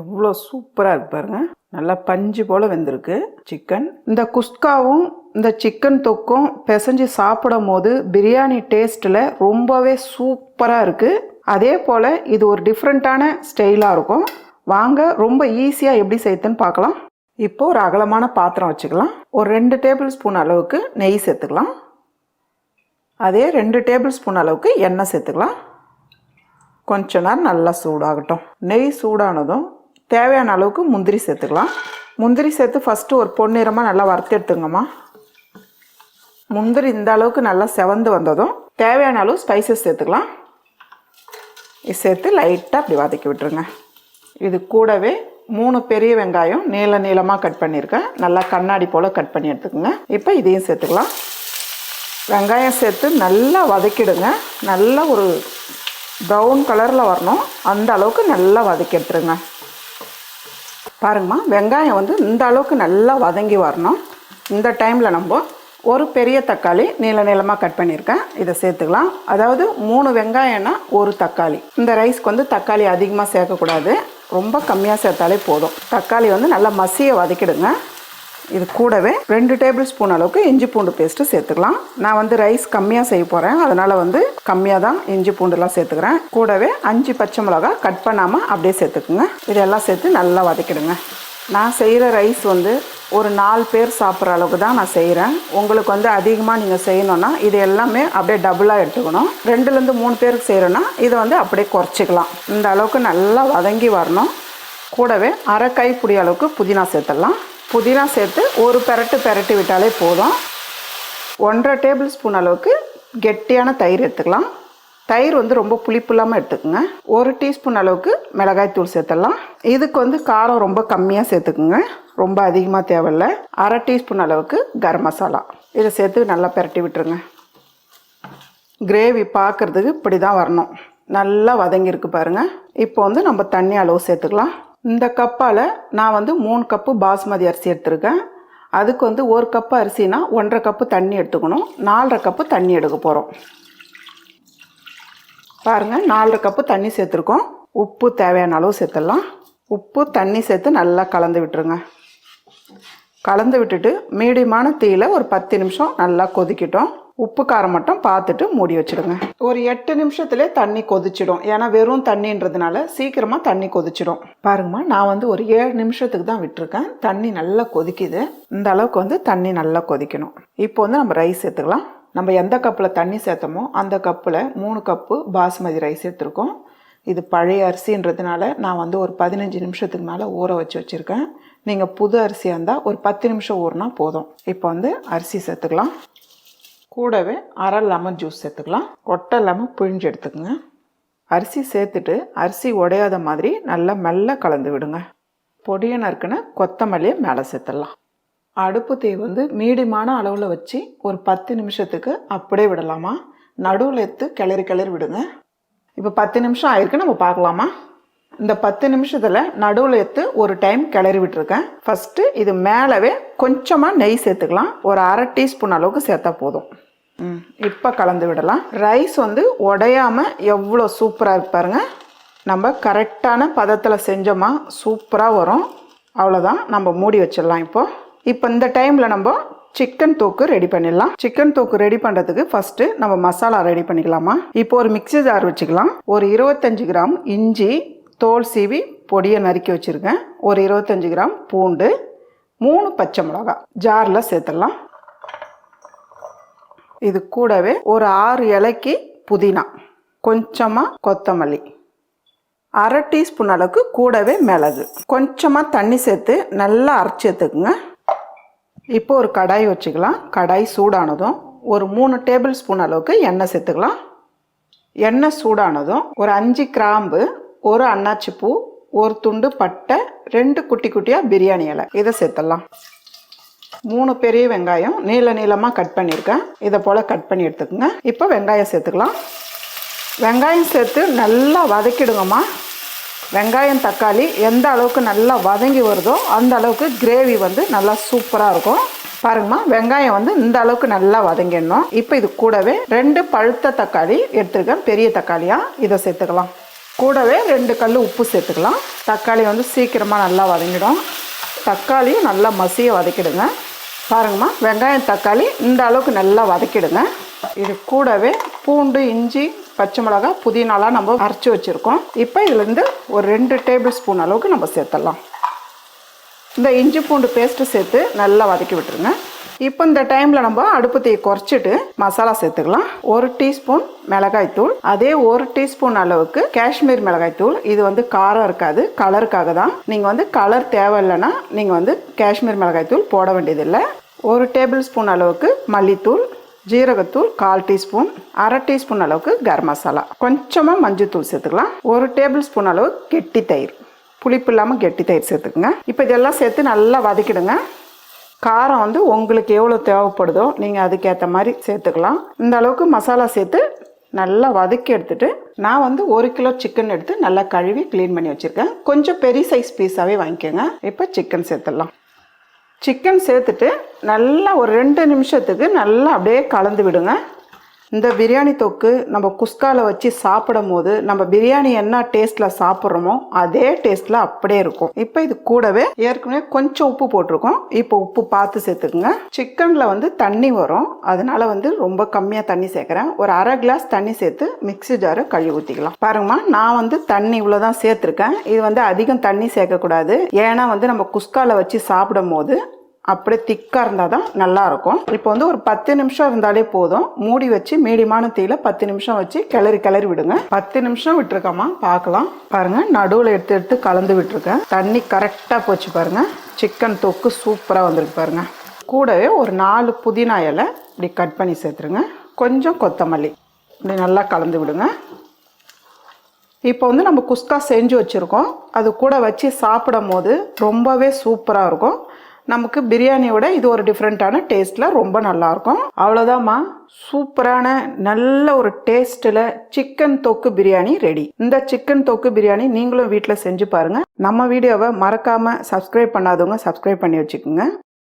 எவ்வளோ சூப்பராக இருக்கு பாருங்க. நல்லா பஞ்சு போல் வெந்திருக்கு. சிக்கன் இந்த குஸ்காவும் இந்த சிக்கன் தொக்கும் பிசைஞ்சு சாப்பிடும் போது பிரியாணி டேஸ்ட்டில் ரொம்பவே சூப்பராக இருக்குது அதே போல் இது ஒரு டிஃப்ரெண்ட்டான ஸ்டைலாக இருக்கும். வாங்க ரொம்ப ஈஸியாக எப்படி செய்யுதுன்னு பார்க்கலாம். இப்போ ஒரு அகலமான பாத்திரம் வச்சுக்கலாம். ஒரு ரெண்டு டேபிள் ஸ்பூன் அளவுக்கு நெய் சேர்த்துக்கலாம். அதே ரெண்டு டேபிள் ஸ்பூன் அளவுக்கு எண்ணெய் சேர்த்துக்கலாம். கொஞ்ச நேரம் நல்லா சூடாகட்டும். நெய் சூடானதும் தேவையான அளவுக்கு முந்திரி சேர்த்துக்கலாம். முந்திரி சேர்த்து ஃபஸ்ட்டு ஒரு பொன்னிறமாக நல்லா வறுத்து எடுத்துங்கம்மா முந்திரி இந்த அளவுக்கு நல்லா செவந்து வந்ததும் தேவையான அளவு ஸ்பைசஸ் சேர்த்துக்கலாம். இது சேர்த்து லைட்டாக அப்படி வதக்கி விட்டுருங்க. இது கூடவே மூணு பெரிய வெங்காயம் நீள நீளமாக கட் பண்ணியிருக்கேன். நல்லா கண்ணாடி போல் கட் பண்ணி எடுத்துக்கோங்க. இப்போ இதையும் சேர்த்துக்கலாம். வெங்காயம் சேர்த்து நல்லா வதக்கிடுங்க. நல்லா ஒரு ப்ரௌன் கலரில் வரணும். அந்த அளவுக்கு நல்லா வதக்கி எடுத்துருங்க. பாருங்கம்மா வெங்காயம் வந்து இந்த அளவுக்கு நல்லா வதங்கி வரணும். இந்த டைமில் நம்ம ஒரு பெரிய தக்காளி நீள நீளமாக கட் பண்ணியிருக்கேன். இதை சேர்த்துக்கலாம். அதாவது மூணு வெங்காயம்னா ஒரு தக்காளி. இந்த ரைஸ்க்கு வந்து தக்காளி அதிகமாக சேர்க்கக்கூடாது. ரொம்ப கம்மியாக சேர்த்தாலே போதும். தக்காளி வந்து நல்லா மசியை வதக்கிடுங்க. இது கூடவே ரெண்டு டேபிள் ஸ்பூன் அளவுக்கு இஞ்சி பூண்டு பேஸ்ட்டு சேர்த்துக்கலாம். நான் வந்து ரைஸ் கம்மியாக செய்ய போகிறேன் அதனால் வந்து கம்மியாக தான் இஞ்சி பூண்டுலாம் சேர்த்துக்கிறேன். கூடவே அஞ்சு பச்சை மிளகா கட் பண்ணாமல் அப்படியே சேர்த்துக்குங்க. இதெல்லாம் சேர்த்து நல்லா வதக்கிடுங்க. நான் செய்கிற ரைஸ் வந்து ஒரு நாலு பேர் சாப்பிட்ற அளவுக்கு தான் நான் செய்கிறேன் உங்களுக்கு வந்து அதிகமாக நீங்கள் செய்யணுன்னா இது எல்லாமே அப்படியே டபுளாக எடுத்துக்கணும். ரெண்டுலேருந்து மூணு பேருக்கு செய்கிறோன்னா இதை வந்து அப்படியே குறைச்சிக்கலாம். இந்த அளவுக்கு நல்லா வதங்கி வரணும். கூடவே அரை கைப்பிடி அளவுக்கு புதினா சேர்த்துடலாம். புதினா சேர்த்து ஒரு பெரட்டு பெரட்டி விட்டாலே போதும். ஒன்றரை டேபிள் ஸ்பூன் அளவுக்கு கெட்டியான தயிர் எடுத்துக்கலாம். தயிர் வந்து ரொம்ப புளிப்பு இல்லாமல் எடுத்துக்கோங்க. ஒரு டீஸ்பூன் அளவுக்கு மிளகாய் தூள் சேர்த்துடலாம். இதுக்கு வந்து காரம் ரொம்ப கம்மியாக சேர்த்துக்குங்க. ரொம்ப அதிகமாக தேவையில்ல. அரை டீஸ்பூன் அளவுக்கு கரம் மசாலா. இதை சேர்த்து நல்லா பெரட்டி விட்டுருங்க. கிரேவி பார்க்குறதுக்கு இப்படி தான் வரணும். நல்லா வதங்கியிருக்கு பாருங்கள் இப்போ வந்து நம்ம தண்ணி அளவு சேர்த்துக்கலாம். இந்த கப்பால் நான் வந்து மூணு கப்பு பாஸ்மதி அரிசி எடுத்திருக்கேன். அதுக்கு வந்து ஒரு கப்பு அரிசினா ஒன்றரை கப்பு தண்ணி எடுத்துக்கணும். நாலரை கப்பு தண்ணி எடுக்க போகிறோம் பாருங்கள் நாலரை கப்பு தண்ணி சேர்த்துருக்கோம். உப்பு தேவையான அளவு சேர்த்துடலாம். உப்பு தண்ணி சேர்த்து நல்லா கலந்து விட்டுருங்க. கலந்து விட்டுட்டு மீடியமான தீயில ஒரு பத்து நிமிஷம் நல்லா கொதிக்கிட்டோம். உப்பு காரம் மட்டும் பார்த்துட்டு மூடி வச்சிடுங்க. ஒரு எட்டு நிமிஷத்துலேயே தண்ணி கொதிச்சிடும். ஏன்னா வெறும் தண்ணின்றதுனால சீக்கிரமாக தண்ணி கொதிச்சிடும். பாருங்கம்மா நான் வந்து ஒரு ஏழு நிமிஷத்துக்கு தான் விட்டுருக்கேன். தண்ணி நல்லா கொதிக்குது. இந்த அளவுக்கு வந்து தண்ணி நல்லா கொதிக்கணும். இப்போ வந்து நம்ம ரைஸ் சேர்த்துக்கலாம். நம்ம எந்த கப்பில் தண்ணி சேர்த்தோமோ அந்த கப்பில் மூணு கப்பு பாஸ்மதி ரைஸ் எடுத்துருக்கோம் இது பழைய அரிசின்றதுனால நான் வந்து ஒரு பதினஞ்சு நிமிஷத்துக்கு மேலே ஊற வச்சு வச்சுருக்கேன். நீங்கள் புது அரிசியாக இருந்தால் ஒரு பத்து நிமிஷம் ஊறினா போதும். இப்போ வந்து அரிசி சேர்த்துக்கலாம். கூடவே அரை லெமன் ஜூஸ் சேர்த்துக்கலாம். கொட்டை லெமன் பிழிஞ்சு எடுத்துக்கோங்க. அரிசி சேர்த்துட்டு அரிசி உடையாத மாதிரி நல்லா மெல்ல கலந்து விடுங்க. பொடியை நறுக்குன்னு கொத்தமல்லியை மேலே சேர்த்துடலாம். அடுப்பு தீ வந்து மீடியமான அளவில் வச்சு ஒரு பத்து நிமிஷத்துக்கு அப்படியே விடலாமா? நடுவில் எடுத்து கிளறி கிளறி விடுங்க. இப்போ பத்து நிமிஷம் ஆயிருக்கு நம்ம பார்க்கலாமா? இந்த பத்து நிமிஷத்தில் நடுவில் எடுத்து ஒரு டைம் கிளறி விட்டுருக்கேன். ஃபஸ்ட்டு இது மேலவே கொஞ்சமாக நெய் சேர்த்துக்கலாம். ஒரு அரை டீஸ்பூன் அளவுக்கு சேர்த்தா போதும். இப்போ கலந்து விடலாம். ரைஸ் வந்து உடையாமல் எவ்வளோ சூப்பராக இருப்பாருங்க நம்ம கரெக்டான பதத்தில் செஞ்சோமா சூப்பராக வரும். அவ்வளோதான் நம்ம மூடி வச்சிடலாம் இப்போ. இப்போ இந்த டைமில் நம்ம சிக்கன் தூக்கு ரெடி பண்ணிடலாம். சிக்கன் தூக்கு ரெடி பண்ணுறதுக்கு ஃபஸ்ட்டு நம்ம மசாலா ரெடி பண்ணிக்கலாமா? இப்போ ஒரு மிக்ஸி ஜார் வச்சுக்கலாம். ஒரு இருபத்தஞ்சி கிராம் இஞ்சி தோல் சீவி பொடியை நறுக்கி வச்சுருக்கேன். ஒரு இருபத்தஞ்சி கிராம் பூண்டு மூணு பச்சை மிளகா ஜாரில் சேர்த்துடலாம். இது கூடவே ஒரு ஆறு இலைக்கு புதினா கொஞ்சமாக கொத்தமல்லி அரை டீஸ்பூன் அளவுக்கு கூடவே மிளகு. கொஞ்சமாக தண்ணி சேர்த்து நல்லா அரைச்சி எடுத்துக்குங்க. இப்போ ஒரு கடாய் வச்சுக்கலாம். கடாய் சூடானதும் ஒரு மூணு டேபிள் ஸ்பூன் அளவுக்கு எண்ணெய் சேர்த்துக்கலாம். எண்ணெய் சூடானதும் ஒரு அஞ்சு கிராம்பு ஒரு அன்னாச்சி பூ ஒரு துண்டு பட்டை ரெண்டு குட்டி குட்டியாக பிரியாணி இலை. இதை சேர்த்துடலாம். மூணு பெரிய வெங்காயம் நீள நீளமாக கட் பண்ணியிருக்கேன். இதை போல் கட் பண்ணி எடுத்துக்கோங்க. இப்போ வெங்காயம் சேர்த்துக்கலாம். வெங்காயம் சேர்த்து நல்லா வதக்கிடுங்கம்மா. வெங்காயம் தக்காளி எந்த அளவுக்கு நல்லா வதங்கி வருதோ அந்த அளவுக்கு கிரேவி வந்து நல்லா சூப்பராக இருக்கும். பாருங்கம்மா வெங்காயம் வந்து இந்த அளவுக்கு நல்லா வதங்கிடணும். இப்போ இது கூடவே ரெண்டு பழுத்த தக்காளி எடுத்துருக்கேன். பெரிய தக்காளியாக இதை சேர்த்துக்கலாம். கூடவே ரெண்டு கல் உப்பு சேர்த்துக்கலாம். தக்காளி வந்து சீக்கிரமாக நல்லா வதங்கிடும். தக்காளியும் நல்லா மசிய வதக்கிடுங்க. பாருங்கம்மா வெங்காயம் தக்காளி இந்த அளவுக்கு நல்லா வதக்கிடுங்க. இது கூடவே பூண்டு இஞ்சி பச்சை மிளகாய் புதினாலாம் நம்ம அரைச்சி வச்சுருக்கோம். இப்போ இதுலேருந்து ஒரு ரெண்டு டேபிள் ஸ்பூன் அளவுக்கு நம்ம சேர்த்துடலாம். இந்த இஞ்சி பூண்டு பேஸ்ட்டு சேர்த்து நல்லா வதக்கி விட்டுருங்க. இப்போ இந்த டைமில் நம்ம அடுப்பு தீயை குறைச்சிட்டு மசாலா சேர்த்துக்கலாம். ஒரு டீஸ்பூன் மிளகாய்த்தூள் அதே ஒரு டீஸ்பூன் அளவுக்கு காஷ்மீர் மிளகாய்த்தூள் இது வந்து காரம் இருக்காது கலருக்காக தான். நீங்கள் வந்து கலர் தேவையில்லைன்னா நீங்கள் வந்து காஷ்மீர் மிளகாய்த்தூள் போட வேண்டியதில்லை. ஒரு டேபிள் ஸ்பூன் அளவுக்கு மல்லித்தூள் ஜீரகத்தூள் கால் டீஸ்பூன் அரை டீஸ்பூன் அளவுக்கு கரம் மசாலா. கொஞ்சமாக மஞ்சத்தூள் சேர்த்துக்கலாம். ஒரு டேபிள் ஸ்பூன் அளவு கெட்டி தயிர். புளிப்பு இல்லாமல் கெட்டி தயிர் சேர்த்துக்குங்க. இப்போ இதெல்லாம் சேர்த்து நல்லா வதக்கிடுங்க. காரம் வந்து உங்களுக்கு எவ்வளோ தேவைப்படுதோ நீங்கள் அதுக்கேற்ற மாதிரி சேர்த்துக்கலாம். இந்த அளவுக்கு மசாலா சேர்த்து நல்லா வதக்கி எடுத்துகிட்டு நான் வந்து ஒரு கிலோ சிக்கன் எடுத்து நல்லா கழுவி க்ளீன் பண்ணி வச்சுருக்கேன். கொஞ்சம் பெரிய சைஸ் பீஸாகவே வாங்கிக்கோங்க. இப்போ சிக்கன் சேர்த்துடலாம். சிக்கன் சேர்த்துட்டு நல்லா ஒரு ரெண்டு நிமிஷத்துக்கு நல்லா அப்படியே கலந்து விடுங்க. இந்த பிரியாணி தொக்கு நம்ம குஸ்காவில் வச்சு சாப்பிடும் போது நம்ம பிரியாணி என்ன டேஸ்ட்டில் சாப்பிட்றோமோ அதே டேஸ்ட்டில் அப்படியே இருக்கும். இப்போ இது கூடவே ஏற்கனவே கொஞ்சம் உப்பு போட்டிருக்கோம். இப்போ உப்பு பார்த்து சேர்த்துக்குங்க. சிக்கனில் வந்து தண்ணி வரும். அதனால வந்து ரொம்ப கம்மியாக தண்ணி சேர்க்குறேன். ஒரு அரை கிளாஸ் தண்ணி சேர்த்து மிக்ஸி ஜாரை கழுவி ஊற்றிக்கலாம் பாருங்கம்மா நான் வந்து தண்ணி இவ்வளோதான் சேர்த்துருக்கேன். இது வந்து அதிகம் தண்ணி சேர்க்கக்கூடாது. ஏன்னா வந்து நம்ம குஸ்காவில் வச்சு சாப்பிடும் போது அப்படியே திக்காக இருந்தால் தான் நல்லாயிருக்கும். இப்போ வந்து ஒரு பத்து நிமிஷம் இருந்தாலே போதும். மூடி வச்சு மீடியமான தீயில பத்து நிமிஷம் வச்சு கிளறி கிளறி விடுங்க. பத்து நிமிஷம் விட்டுருக்கோமா? பார்க்கலாம். பாருங்கள் நடுவில் எடுத்து எடுத்து கலந்து விட்டுருக்கேன். தண்ணி கரெக்டாக போச்சு பாருங்கள் சிக்கன் தொக்கு சூப்பராக வந்திருக்கு பாருங்கள் கூடவே ஒரு நாலு புதினா இலை இப்படி கட் பண்ணி சேர்த்துருங்க. கொஞ்சம் கொத்தமல்லி இப்படி நல்லா கலந்து விடுங்க. இப்போ வந்து நம்ம குஸ்கா செஞ்சு வச்சுருக்கோம். அது கூட வச்சு சாப்பிடும் போது ரொம்பவே சூப்பராக இருக்கும். நமக்கு பிரியாணியோட இது ஒரு டிஃப்ரெண்ட்டான டேஸ்ட்டில் ரொம்ப நல்லாயிருக்கும். அவ்வளோதாம்மா சூப்பரான நல்ல ஒரு டேஸ்ட்டில் சிக்கன் தொக்கு பிரியாணி ரெடி இந்த சிக்கன் தொக்கு பிரியாணி நீங்களும் வீட்டில் செஞ்சு பாருங்கள் நம்ம வீடியோவை மறக்காமல் சப்ஸ்கிரைப் பண்ணாதவங்க சப்ஸ்கிரைப் பண்ணி வச்சுக்கோங்க.